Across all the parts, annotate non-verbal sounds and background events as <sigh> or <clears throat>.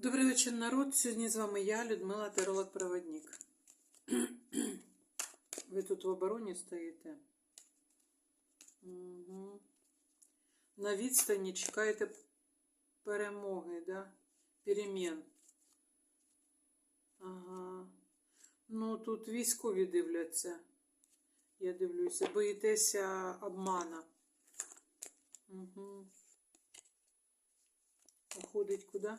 Добрий вечір, народ. Сьогодні з вами я, Людмила Теролог Проводник. <clears throat> Ви тут в обороні стоїте. Угу. На відстані чекаєте перемоги, да? Перемін. Ага. Ну, тут військові дивляться. Я дивлюся. Боїтеся обмана. Угу. Уходить куди?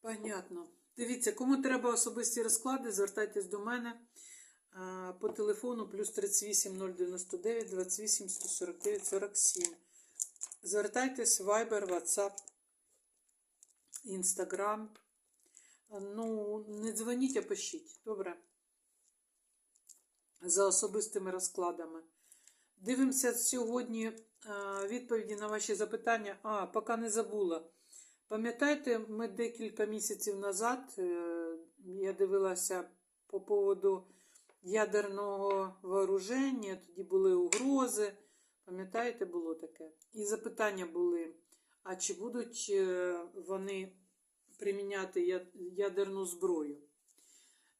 Понятно. Дивіться, кому треба особисті розклади, звертайтесь до мене по телефону плюс 38 099 28 149 47. Звертайтесь в Viber, WhatsApp, Instagram. Ну, не дзвоніть, а пишіть. Добре? За особистими розкладами. Дивимося сьогодні відповіді на ваші запитання. А, поки не забула. Пам'ятаєте, ми декілька місяців назад е, я дивилася по поводу ядерного вооруження, тоді були угрози. Пам'ятаєте, було таке? І запитання були: а чи будуть е, вони приміняти ядерну зброю?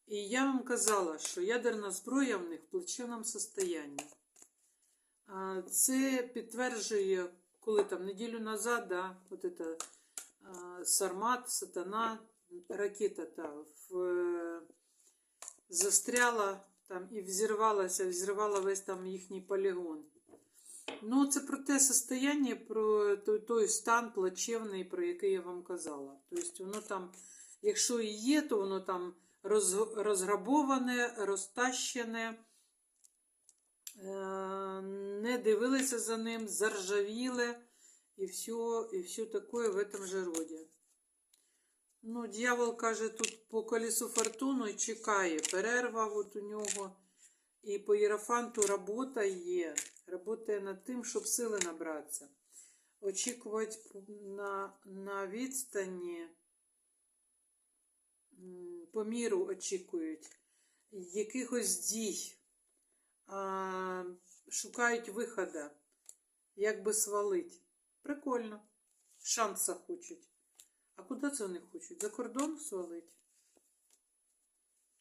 І я вам казала, що ядерна зброя в них в плачевному состоянні. Це підтверджує, коли там неділю назад, да, от а, Сармат, Сатана, ракета та в, е, застряла там і взірвалася, взірвала весь там їхній полігон. Ну, це про те состояння, про той, стан плачевний, про який я вам казала. Тобто воно там, якщо і є, то воно там роз, розграбоване, розтащене, е, не дивилися за ним, заржавіле і все, і все такое в этом же роді. Ну, дьявол каже, тут по колесу фортуну і чекає. Перерва от у нього. І по Єрофанту робота є. Работає над тим, щоб сили набратися. Очікувати на, на відстані, по міру очікують якихось дій, а, шукають виходу, як би свалить. Прикольно. Шанса хочуть. А куди це вони хочуть? За кордон свалить?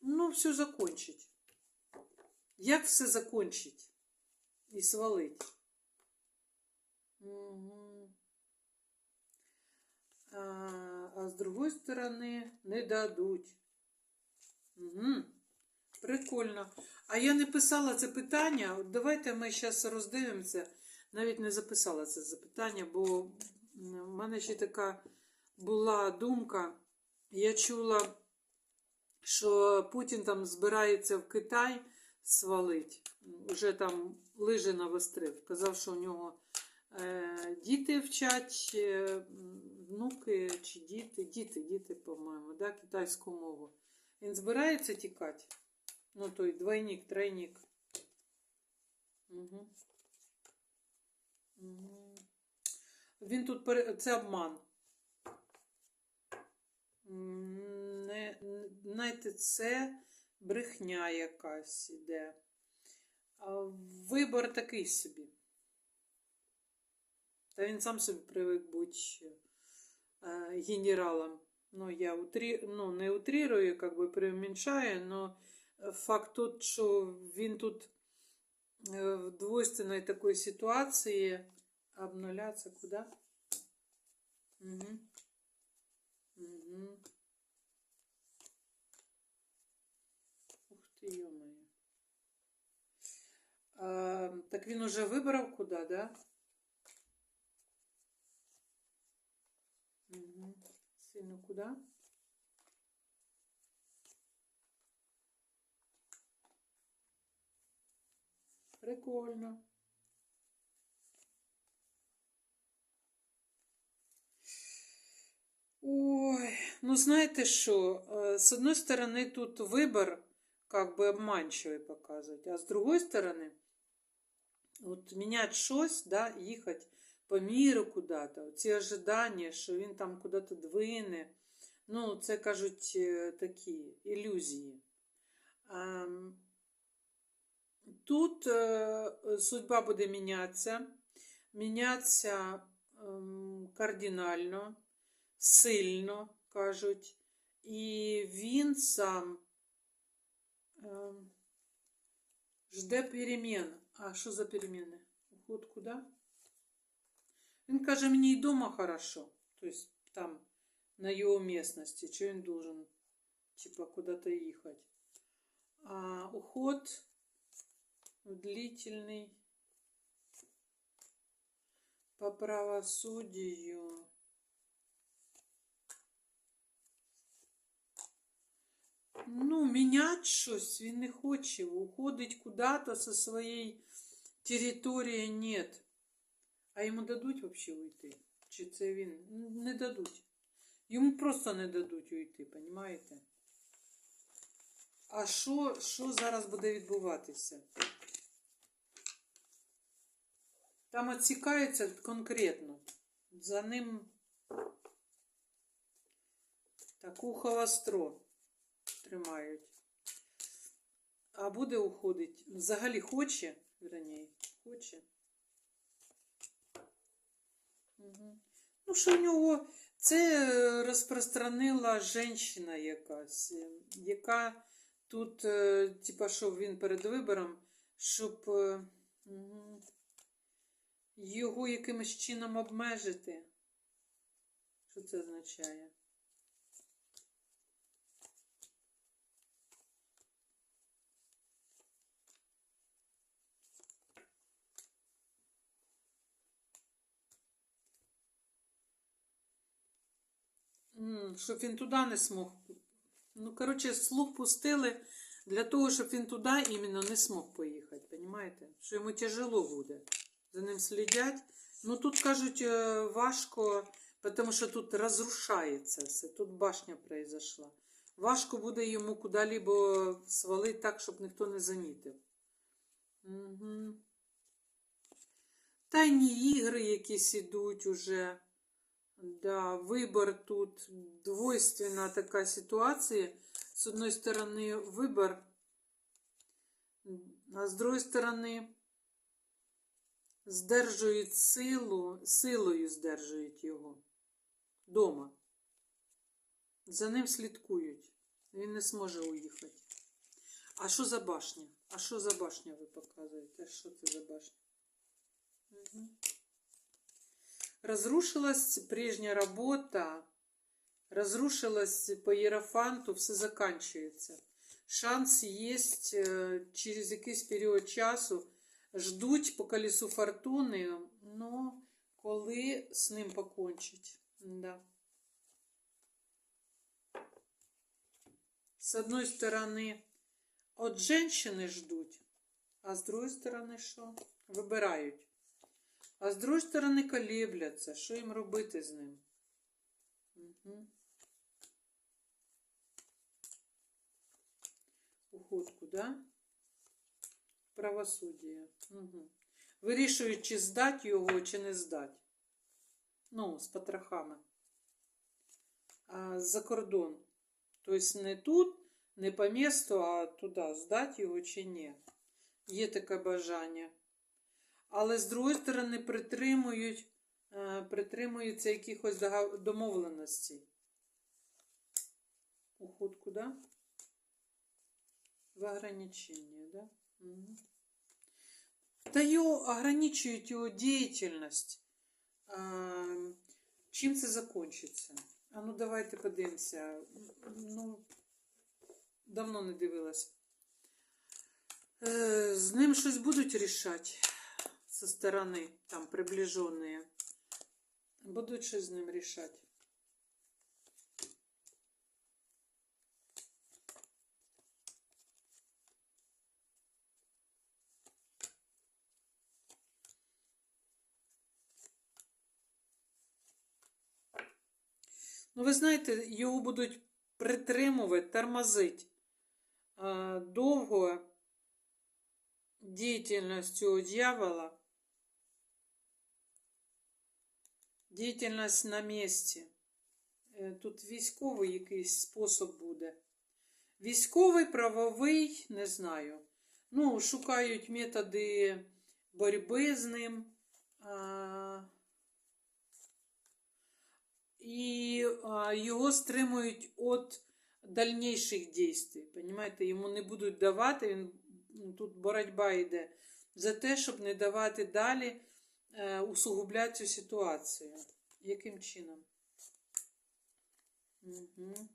Ну, все закончить. Як все закончить? І свалить? Угу. А, а з другої сторони не дадуть. Угу. Прикольно. А я не писала це питання. От Давайте ми зараз роздивимося. Навіть не записала це запитання, бо в мене ще така була думка. Я чула, що Путін там збирається в Китай свалить. Уже там лижи навострив. Казав, що у нього е, діти вчать, е, внуки чи діти, діти, діти, по-моєму, да, китайську мову. Він збирається тікати. Ну, той двойник, тройник. Угу. Він тут пере- це обман. Не, знаєте, це брехня якась іде. Вибор такий собі. Та він сам собі привик бути е, генералом. Ну, я утрі... ну, не утрірую, как би преуменьшаю, але факт тот, що він тут в двойственной такой ситуації обнуляться куди? Угу. Угу. Ух ти, йомаю. А, так він уже вибрав куди, да? Угу. Сильно куди? Прикольно. Ой, ну знаєте що, е, з одної сторони, тут вибор как бы обманчивый показывать, а з другої сторони, от міняти щось, да, їхати по міру куди-то, ці ожидання, що він там куди-то двине, ну, це кажуть е, такі ілюзії. Ем, Тут е, судьба буде мінятися, мінятися ем, кардинально, сильно кажуть. І він сам е, жде перемен. А що за переміни? Уход куди? Він каже, мені і дома хорошо. Тобто там, на його місцевості, що він должен, типа, куда-то їхати. А уход Длительный по правосудию. Ну, міняти щось він не хоче. Уходить куда-то со своєї території нет. А йому дадуть взагалі уйти? Чи це він? Не дадуть. Йому просто не дадуть уйти, понімаєте? А що, що зараз буде відбуватися? Там відсікається конкретно. За ним так ухо востро тримають. А буде уходить. Взагалі хоче, верніше, хоче. Угу. Ну, що в нього це е, розпространила жінка якась, е, яка тут, е, типа, що він перед вибором, щоб мгм, його якимось чином обмежити. Що це означає? Щоб він туди не смог. Ну, коротше, слух пустили для того, щоб він туди іменно не смог поїхати. Понимаєте? Що йому тяжело буде. За ним слідять. Ну тут кажуть е, важко, тому що тут розрушається все. Тут башня произошла. Важко буде йому куди-либо свалити так, щоб ніхто не замітив. Угу. Тайні ігри якісь ідуть уже. Да, выбор тут двойственна така ситуація. З одної сторони, вибор, а з другої сторони, здержують силу, силою здержують його дома. За ним слідкують. Він не зможе уїхати. А що за башня? А що за башня ви показуєте? Що це за башня? Угу. Разрушилась прежняя работа, по Єрофанту, все заканчується. Шанс є е, через якийсь період часу. Ждуть по колесу фортуни, но коли з ним покончить. Да. С одной стороны, от женщины ждуть, а з другої сторони що? Вибирають. А з другої сторони колебляться. Що їм робити з ним? Угу. Уход куди? Правосуддя. Угу. Вирішують, чи здати його, чи не здати. Ну, з потрохами. А за кордон. Тобто не тут, не по місту, а туди здати його чи ні. Є таке бажання але з другої сторони притримують, притримуються якихось домовленостей. Уход куди? В ограничение, да? Угу. Ограничують його діяльність. А, чим це закінчиться? А ну давайте подивимося. Ну, давно не дивилась. З ним щось будуть рішати со стороны, там, приближенные, будут что с ним решать. Ну, ви знаєте, його будуть притримувати, тормозити. Довго діяльність цього дьявола Діяльність на місці. Е, тут військовий якийсь спосіб буде. Військовий, правовий, не знаю. Ну, шукають методи боротьби з ним. А... а, його стримують від дальніших дій. Понимаєте? Йому не будуть давати, він, ну, тут боротьба йде за те, щоб не давати далі е, усугубляти цю ситуацію. Яким чином? Угу.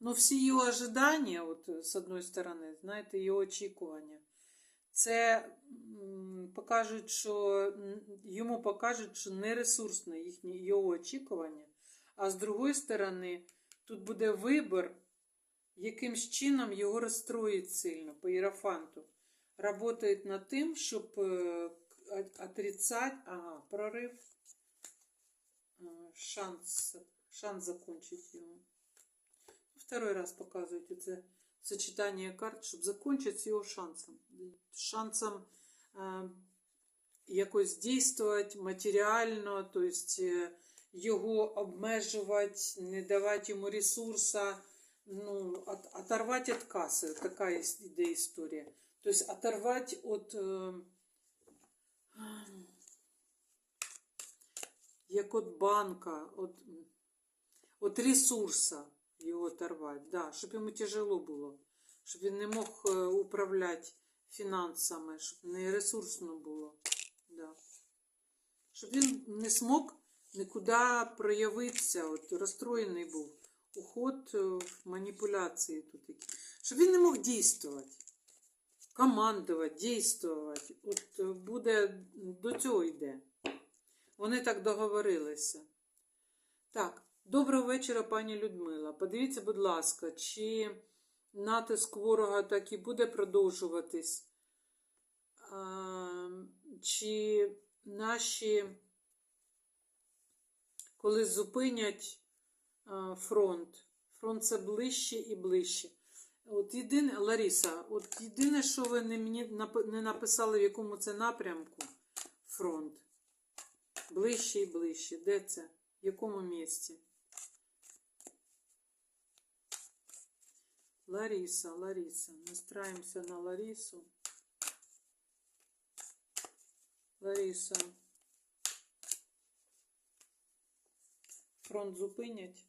Ну, всі його ожидання, от, з одної сторони, знаєте, його очікування, це покажуть, що йому покажуть, що не ресурсне їхні його очікування. А з другої сторони, тут буде вибір, якимсь чином його розстроїть сильно по іерофанту. Работает над тим, щоб е, отрицать, ага, прорив, е, шанс, шанс закончить його. Второй раз показують оце сочетання карт, щоб закінчити з його шансом. Шансом е, якось дійствувати матеріально, тобто його обмежувати, не давати йому ресурса, ну, от, оторвати від каси. Така іде історія. Тобто оторвати від е, як от банка, от, от ресурса його оторвати, да, щоб йому тяжело було, щоб він не мог е, управляти фінансами, щоб не ресурсно було. Да. Щоб він не смог нікуди проявитися, от розстроєний був. Уход е, в маніпуляції тут. які. Щоб він не мог дійствувати, командувати, дійствувати. От е, буде до цього йде. Вони так договорилися. Так, доброго вечора, пані Людмила. Подивіться, будь ласка, чи натиск ворога так і буде продовжуватись? А, чи наші, коли зупинять а, фронт, фронт це ближче і ближче. От єдине, Лариса, от єдине, що ви не, мені не написали, в якому це напрямку фронт. Ближче і ближче. Де це? В якому місці? Лариса, Лариса. Настраиваемся на Ларису. Лариса. Фронт зупинять.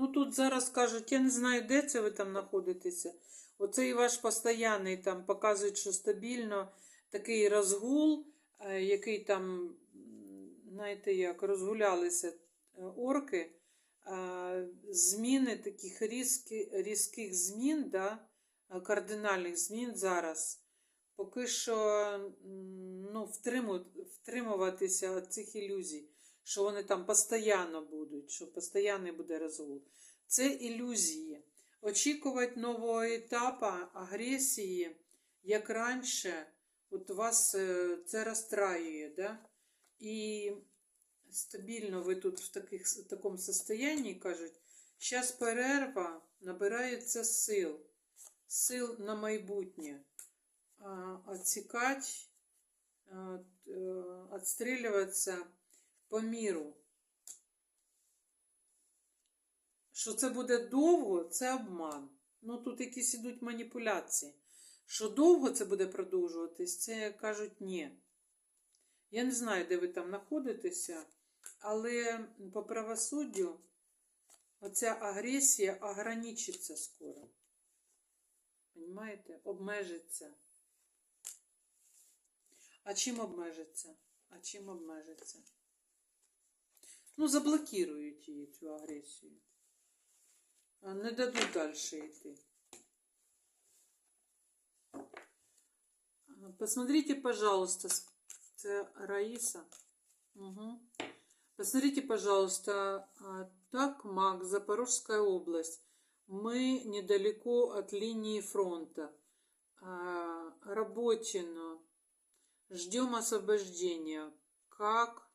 Ну тут зараз кажуть, я не знаю, де це ви там знаходитеся. Оцей ваш постоянний там показують, що стабільно такий розгул, е, який там, знаєте, як розгулялися е, орки. Зміни таких різки, різких змін, да, е, кардинальних змін зараз. Поки що ну, втримуватися цих ілюзій що вони там постійно будуть, що постійно буде розгул. Це ілюзії. Очікувати нового етапу агресії, як раніше, от вас е, це розстраює, да? І стабільно ви тут в, таких, в такому состоянні кажуть, зараз перерва набирається сил, сил на майбутнє. А, Отсікать, по міру. Що це буде довго, це обман. Ну тут якісь ідуть маніпуляції. Що довго це буде продовжуватись, це кажуть ні. Я не знаю, де ви там знаходитеся, але по правосуддю оця агресія ограничиться скоро. Понимаєте? Обмежиться. А чим обмежиться? А чим обмежиться? Ну, заблокирують її цю агресію. А Не дадуть далі йти. А, Посмотрите, пожалуйста, с- це Раїса. Угу. Посмотрите, пожалуйста, а, Такмак, Запорожская область. Мы недалеко от линии фронта. А, Работино. Ждем освобождения. Как а,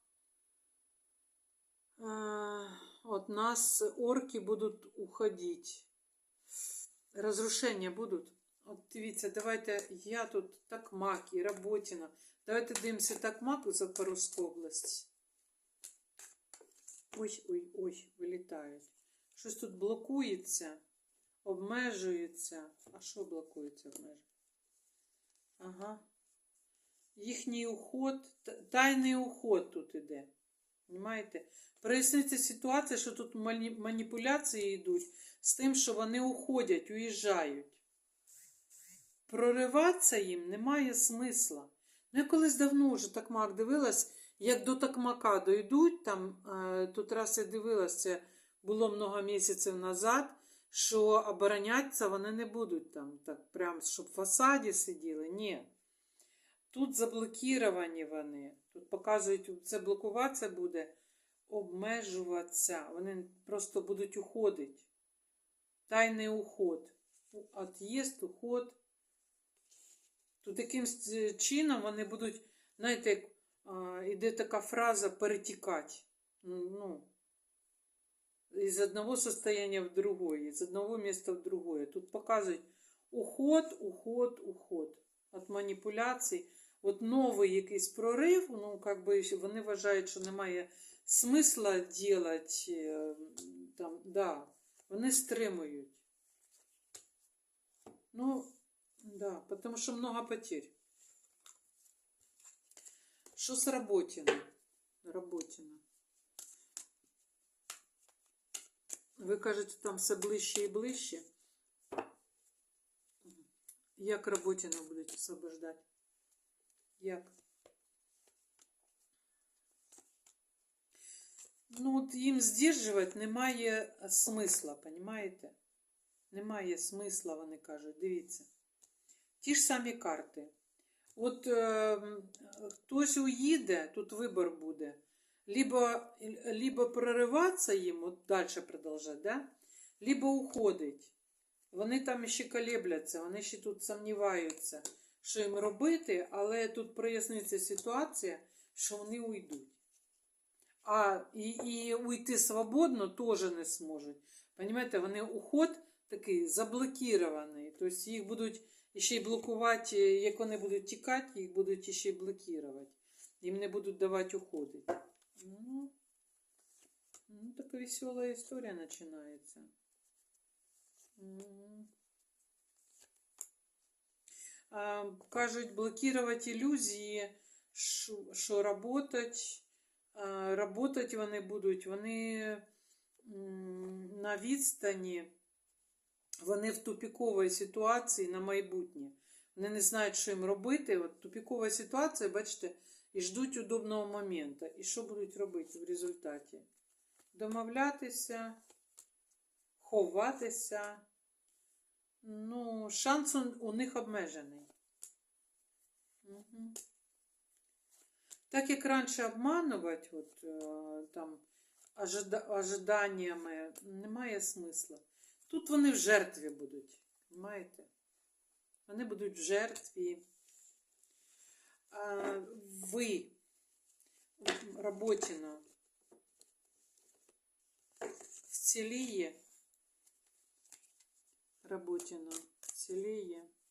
от нас орки будут уходить? Разрушения будут? От дивіться, давайте я тут Такмак і Работіно. Давайте дивимося Такмак у Запорізьку область. Ой, ой, ой, вилітають. Щось тут блокується, обмежується. А що блокується, обмежується? Ага. Їхній уход, та- тайний уход тут іде. Понимаєте? Проясниться ситуація, що тут маніпуляції йдуть з тим, що вони уходять, уїжджають. Прориватися їм немає смисла. Ну, я колись давно вже такмак дивилась, як до такмака дойдуть, там е, тут раз я дивилась, це було много місяців назад, що оборонятися вони не будуть там, так прям, щоб в фасаді сиділи. Ні. Тут заблокіровані вони. Тут показують, це блокуватися буде, обмежуватися. Вони просто будуть уходити. Тайний уход. От'їзд, уход. Тут якимсь е, чином вони будуть, знаєте, як іде така фраза перетікати. Ну, із одного состояния в другое, з одного міста в другое. Тут показують уход, уход, уход від маніпуляцій. От новий якийсь прорив, ну, как би, вони вважають, що немає смисла делать, е, там, да, вони стримують. Ну, да, потому что много потерь. Что с Работино? Работино. Ви кажете, там все ближче і ближче. Як Работіно будуть освобождати? Як? Ну, от їм здержувати немає смисла, понімаєте? Немає смисла, вони кажуть. Дивіться. Ті ж самі карти. От е, хтось уїде, тут вибор буде. Либо, либо прориватися їм, от далі продовжати, да? либо уходить. Вони там ще колебляться, вони ще тут сумніваються, що їм робити, але тут проясниться ситуація, що вони уйдуть. А і, і уйти свободно теж не зможуть. Понимаєте, вони уход такий заблокірований. Тобто їх будуть ще й блокувати, як вони будуть тікати, їх будуть ще й блокувати. Їм не будуть давати уходити. Ну, ну така весела історія починається. Кажуть, блокувати ілюзії, що, работать, работать вони будуть, вони на відстані, вони в тупіковій ситуації на майбутнє. Вони не знають, що їм робити. От тупікова ситуація, бачите, і ждуть удобного моменту. І що будуть робити в результаті? Домовлятися, ховатися. Ну, шанс у них обмежений. Так як раніше обманувати, от, е, там, ожида- ожиданнями, немає смисла. Тут вони в жертві будуть, знаєте? Вони будуть в жертві. А, ви, Работіно, вціліє, Работіно, вціліє. Ну,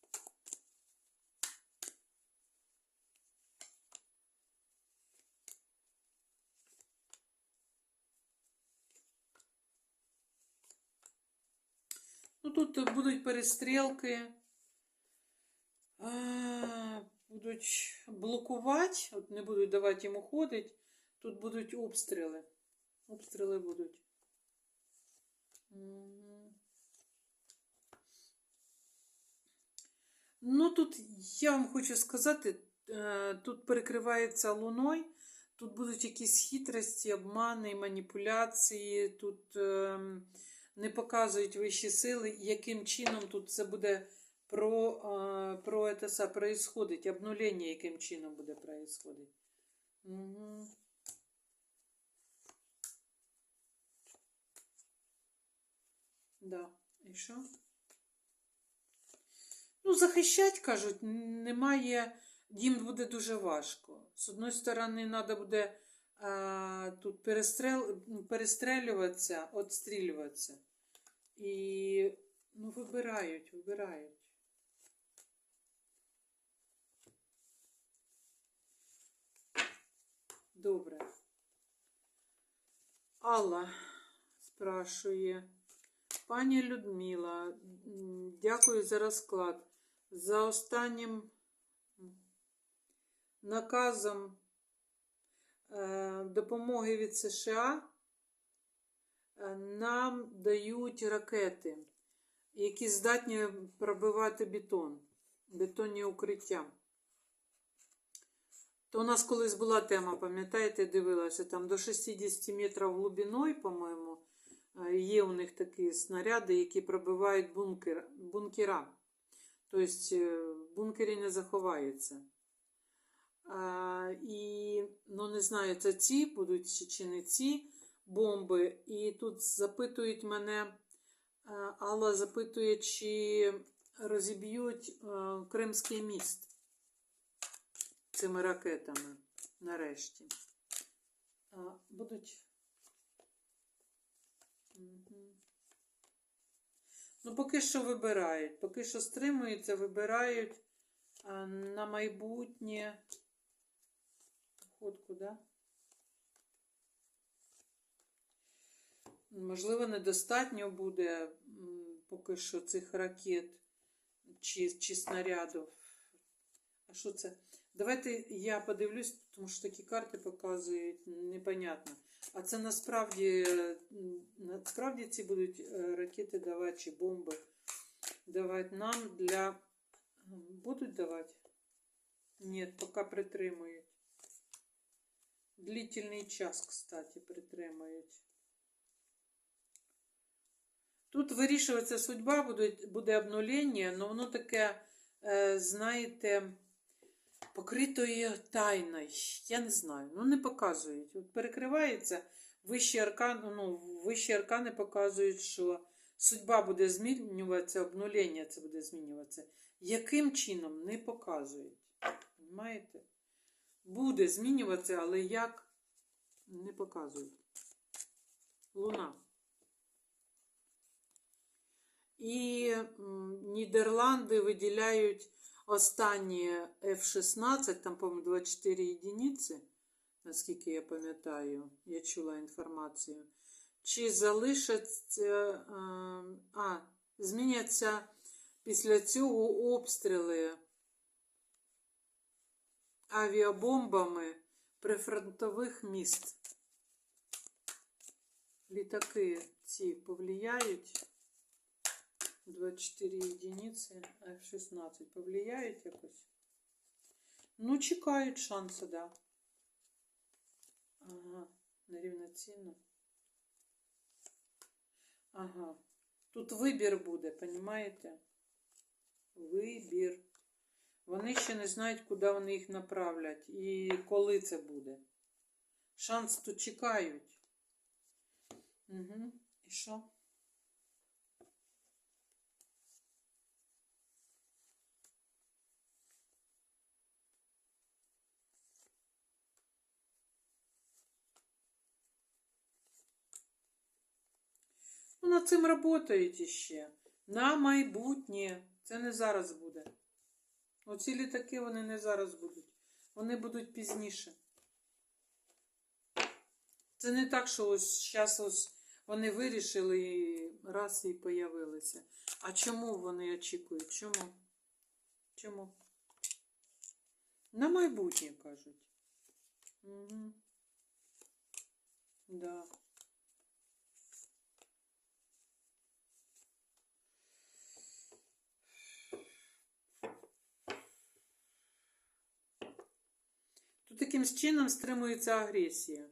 тут будуть перестрілки, будуть блокувати, от не будуть давати їм уходити. Тут будуть обстріли. Обстріли будуть. Ну, тут я вам хочу сказати, е, тут перекривається луною, тут будуть якісь хитрості, обмани, маніпуляції, тут ем, не показують вищі сили, яким чином тут це буде про, про це происходить, обнуління, яким чином буде происходить. Угу. Да, і що? Ну, захищать, кажуть, немає, їм буде дуже важко. З одної сторони, треба буде тут перестрел, перестрелюватися, отстрілюватися. І ну, вибирають, вибирають. Добре. Алла спрашує. Пані Людмила, дякую за розклад. За останнім наказом допомоги від США е, нам дають ракети, які здатні пробивати бетон, бетонні укриття. То у нас колись була тема, пам'ятаєте, дивилася, там до 60 метрів глибиною, по-моєму, е, є у них такі снаряди, які пробивають бункер, бункера. Тобто е, в бункері не заховається. А, і, ну, не знаю, це ці будуть чи- не ці бомби. І тут запитують мене, а, Алла запитує, чи розіб'ють а, Кримський міст цими ракетами нарешті. А, будуть. Мгм. Ну, поки що вибирають. Поки що стримуються, вибирають а, на майбутнє. Ходку, да? Можливо, недостатньо буде поки що цих ракет чи, чи снарядів. А що це? Давайте я подивлюсь, тому що такі карти показують непонятно. А це насправді, насправді ці будуть е, ракети давати чи бомби давати нам для. Будуть давати? Ні, поки притримують. Длительний час, кстати, притримують. Тут вирішується судьба, буде, буде обнулення, але воно таке, е, знаєте, покритою тайною. Я не знаю, ну не показують. От перекривається, вищі аркани, ну, вищі аркани показують, що судьба буде змінюватися, обнулення це буде змінюватися. Яким чином не показують. Понимаєте? Буде змінюватися, але як не показують. Луна. І Нідерланди виділяють останні F-16, там, по-моєму, 24 єдиниці, наскільки я пам'ятаю, я чула інформацію. Чи залишаться, е, а, зміняться після цього обстріли авіабомбами прифронтових міст? Літаки ці повлияють? 24 единиці, F-16 повлияють якось? Ну, чекають шанси, да. Ага, нерівноцінно. Ага. Тут вибір буде, понімаєте? Вибір. Вони ще не знають, куди вони їх направлять і коли це буде. Шанс тут чекають. Угу. І що? Ну, над цим працюють іще. На майбутнє. Це не зараз буде. Оці літаки вони не зараз будуть. Вони будуть пізніше. Це не так, що ось зараз ось вони вирішили і раз і появилися. А чому вони очікують? Чому? Чому? На майбутнє кажуть. Угу. Да. Тут якимсь чином стримується агресія.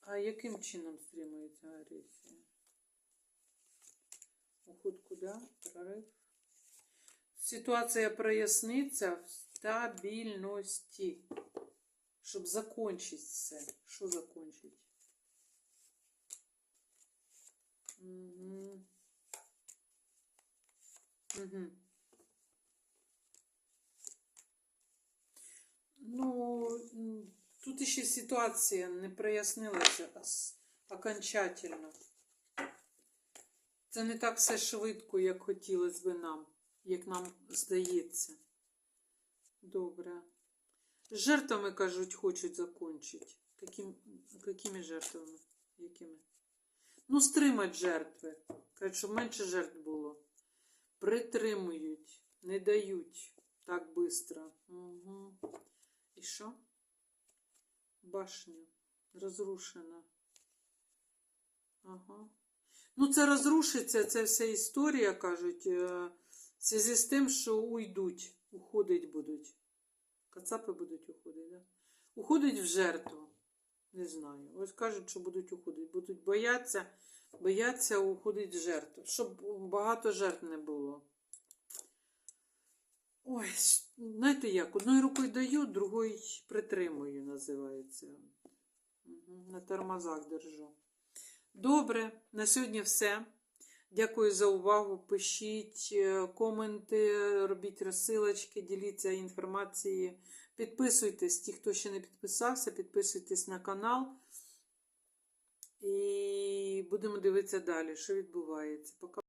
А яким чином стримується агресія? Уход куди? Прорив. Ситуація проясниться в стабільності. Щоб закончити все. Що закончить? Угу. Угу. Ну, тут ще ситуація не прояснилася окончательно. Це не так все швидко, як хотілося би нам, як нам здається. Добре. Жертвами, кажуть, хочуть закончити. Каким, якими жертвами? Якими? Ну, стримать жертви. Кажуть, щоб менше жертв було. Притримують, не дають так швидко. Угу. І що? Башня розрушена. Ага. Ну, це розрушиться, це вся історія, кажуть, е, в зв'язку з тим, що уйдуть, уходить будуть. Кацапи будуть уходити, да? Уходить в жертву. Не знаю. Ось кажуть, що будуть уходити. Будуть боятися, бояться уходить в жертву. Щоб багато жертв не було. Ой, знаєте як, одною рукою даю, другою притримую, називається. На тормозах держу. Добре, на сьогодні все. Дякую за увагу. Пишіть е, коменти, робіть розсилочки, діліться інформацією. Підписуйтесь, ті, хто ще не підписався, підписуйтесь на канал. І будемо дивитися далі, що відбувається. Пока.